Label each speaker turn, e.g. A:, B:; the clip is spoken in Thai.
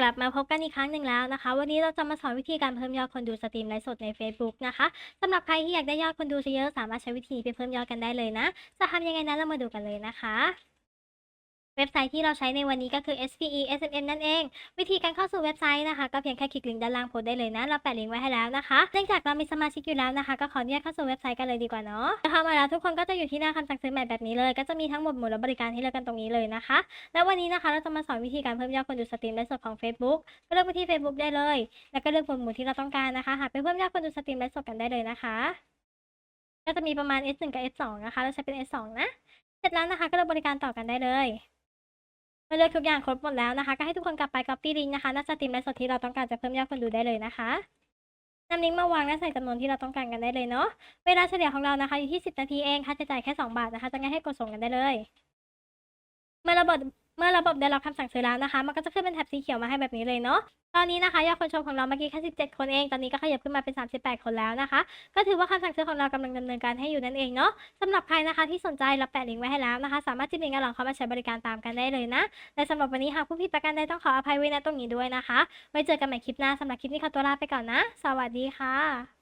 A: กลับมาพบกันอีกครั้งหนึ่งแล้วนะคะ วันนี้เราจะมาสอนวิธีการเพิ่มยอดคนดูสตรีมไลฟ์สดใน Facebook นะคะสำหรับใครที่อยากได้ยอดคนดูเยอะสามารถใช้วิธีไปเพิ่มยอดกันได้เลยนะ จะทำยังไงนั้นเรามาดูกันเลยนะคะ เว็บไซต์ที่เราใช้ในวันนี้ก็คือ SPE SMM นั่นเอง วิธีการเข้าสู่เว็บไซต์นะคะ ก็เพียงแค่คลิกลิงก์ด้านล่างโพสได้เลยนะ เราแปะลิงก์ไว้ให้แล้วนะคะเนื่องจากเรามีสมาชิกอยู่แล้วนะคะ ก็ขออนุญาตเข้าสู่เว็บไซต์กันเลยดีกว่าเนาะเข้ามาแล้วทุกคนก็จะอยู่ที่หน้าคำสั่งซื้อใหม่แบบนี้เลย ก็จะมีทั้งหมดหมู่และบริการให้เลือกกันตรงนี้เลยนะคะ แล้ววันนี้นะคะเราจะมาสอนวิธีการเพิ่มยอดคนดูสตรีมไลฟ์สดของ Facebook ก็เลือกไปที่ Facebook ได้เลย แล้วก็เลือกหมวดหมู่ที่เราต้องการนะคะหาไปเพิ่มยอดคนดูสตรีมไลฟ์สดกันได้เลยนะคะ ก็จะมีประมาณ S1 กับ S2 นะคะ เราใช้เป็น S2 นะ เสร็จแล้วนะคะ ก็เลือกบริการต่อกันได้เลย เมื่อเลือกทุกอย่างครบหมดแล้วนะคะ ก็ให้ทุกคนกลับไป copy link นะคะหน้าสตรีมและสดที่เราต้องการจะเพิ่มยอดคนดูได้เลยนะคะนำลิงก์มาวางและใส่จำนวนที่เราต้องการกันได้เลยเนาะ เวลาเฉลี่ยของเรานะคะอยู่ที่ 10 นาทีเองค่าใช้จ่ายแค่ 2 บาทนะคะจะง่ายให้กดส่งกันได้เลย เมื่อระบบเมื่อระบบได้รับคำสั่งซื้อแล้วนะคะ มันก็จะขึ้นเป็นแถบสีเขียวมาให้แบบนี้เลยเนาะ ตอนนี้นะคะยอดคนชมของเราเมื่อกี้แค่ 17 คนเอง ตอนนี้ก็ขยับขึ้นมาเป็น 38 คนแล้วนะคะ ก็ถือว่าคำสั่งซื้อของเรากำลังดำเนินการให้อยู่นั่นเองเนาะสำหรับใครนะคะที่สนใจเราแปะลิงก์ไว้ให้แล้วนะคะ สามารถจิ้มลิงก์หลังเข้ามาใช้บริการตามกันได้เลยนะ และสำหรับวันนี้หากผู้ผิดประการใดต้องขออภัยไว้ณตรงนี้ด้วยนะคะ ไว้เจอกันใหม่คลิปหน้าสำหรับคลิปนี้ขอตัวลาไปก่อนนะ สวัสดีค่ะ